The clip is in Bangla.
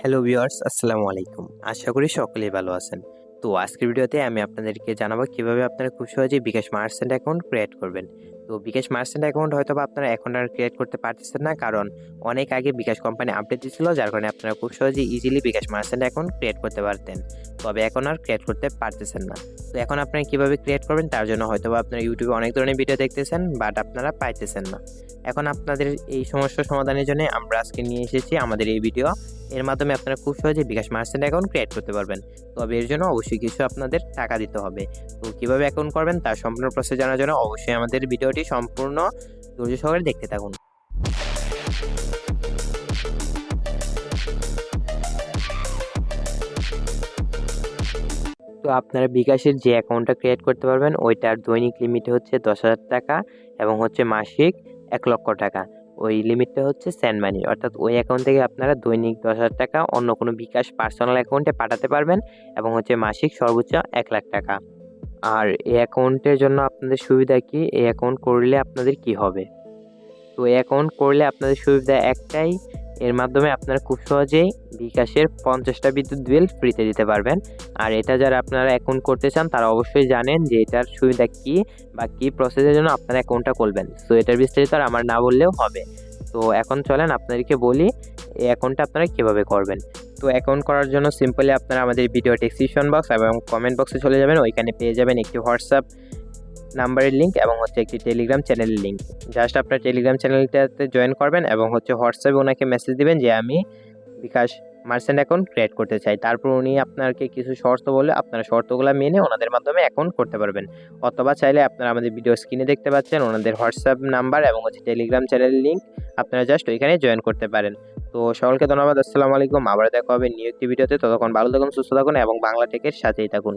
হ্যালো ভিউয়ার্স আসসালামু আলাইকুম। আশা করি সকলেই ভালো আছেন। তো আজকের ভিডিওতে আমি আপনাদেরকে জানাব কীভাবে আপনারা খুব সহজে বিকাশ মার্চেন্ট অ্যাকাউন্ট ক্রিয়েট করবেন। তো বিকাশ মার্চেন্ট অ্যাকাউন্ট হয়তো আপনারা এখন আর ক্রিয়েট করতে পারতেছেন না, কারণ অনেক আগে বিকাশ কোম্পানি আপডেট দিয়েছিল, যার কারণে আপনারা খুব সহজে easily bKash merchant account create করতে পারতেন। তবে এখন আর ক্রিয়েট করতে পারতেছেন না। তো এখন আপনারা কীভাবে ক্রিয়েট করবেন তার জন্য হয়তো বা আপনারা ইউটিউবে অনেক ধরনের ভিডিও দেখতেছেন বাট আপনারা পাইতেছেন না। এখন আপনাদের এই সমস্যা সমাধানের জন্য আমরা আজকে নিয়ে এসেছি আমাদের এই ভিডিও এর মাধ্যমে আপনারা খুব সহজে বিকাশ মার্চেন্ট অ্যাকাউন্ট ক্রিয়েট করতে পারবেন। তবে এর জন্য অবশ্যই কিছু আপনাদের টাকা দিতে হবে। তো কীভাবে অ্যাকাউন্ট করবেন তার সম্পূর্ণ প্রসেস জানার জন্য অবশ্যই আমাদের ভিডিওটি সম্পূর্ণ ধৈর্য সহকারে দেখতে থাকুন। তো আপনারা বিকাশের যে অ্যাকাউন্টটা ক্রিয়েট করতে পারবেন, ওইটার দৈনিক লিমিট হচ্ছে দশ হাজার টাকা এবং হচ্ছে মাসিক এক লক্ষ টাকা। ওই লিমিটটা হচ্ছে স্যান্ড মানি অর্থাৎ ওই অ্যাকাউন্ট থেকে আপনারা দৈনিক দশ হাজার টাকা অন্য কোনো বিকাশ পার্সোনাল অ্যাকাউন্টে পাঠাতে পারবেন এবং হচ্ছে মাসিক সর্বোচ্চ এক লাখ টাকা। আর এই অ্যাকাউন্টের জন্য আপনাদের সুবিধা কি? এই অ্যাকাউন্ট করলে আপনাদের কি হবে? তো এই অ্যাকাউন্ট করলে আপনাদের সুবিধা একটাই এর মাধ্যমে আপনারা খুব সহজেই বিকাশের পঞ্চাশটা বিদ্যুৎ বিল ফ্রিতে দিতে পারবেন। আর এটা যারা আপনারা অ্যাকাউন্ট করতে চান, তারা অবশ্যই জানেন যে এটার সুবিধা কী বা কী প্রসেসের জন্য আপনারা অ্যাকাউন্টটা করবেন। সো এটার বিস্তারিত আর আমার না বললেও হবে। তো, এখন চলেন আপনাদেরকে বলি এই অ্যাকাউন্টটা আপনারা কীভাবে করবেন। তো অ্যাকাউন্ট করার জন্য সিম্পলি আপনারা আমাদের ভিডিও ডেসক্রিপশন বক্স এবং কমেন্ট বক্সে চলে যাবেন। ওইখানে পেয়ে যাবেন একটি হোয়াটসঅ্যাপ নাম্বারের লিঙ্ক এবং হচ্ছে একটি টেলিগ্রাম চ্যানেলের লিঙ্ক জাস্ট আপনার টেলিগ্রাম চ্যানেলটাতে জয়েন করবেন এবং হচ্ছে হোয়াটসঅ্যাপে ওনাকে মেসেজ দিবেন যে, আমি বিকাশ মার্চেন্ট অ্যাকাউন্ট ক্রিয়েট করতে চাই। তারপর উনি আপনাকে কিছু শর্ত বলে আপনারা শর্তগুলো মেনে ওনাদের মাধ্যমে অ্যাকাউন্ট করতে পারবেন। অথবা চাইলে আপনারা আমাদের ভিডিও স্ক্রিনে দেখতে পাচ্ছেন ওনাদের হোয়াটসঅ্যাপ নাম্বার এবং হচ্ছে টেলিগ্রাম চ্যানেলের লিঙ্ক আপনারা জাস্ট ওইখানে জয়েন করতে পারেন। তো সকলকে ধন্যবাদ, আসসালামু আলাইকুম। আবার দেখা হবে নিউ একটি ভিডিওতে ততক্ষণ ভালো থাকুন, সুস্থ থাকুন এবং বাংলা টেকের সাথেই থাকুন।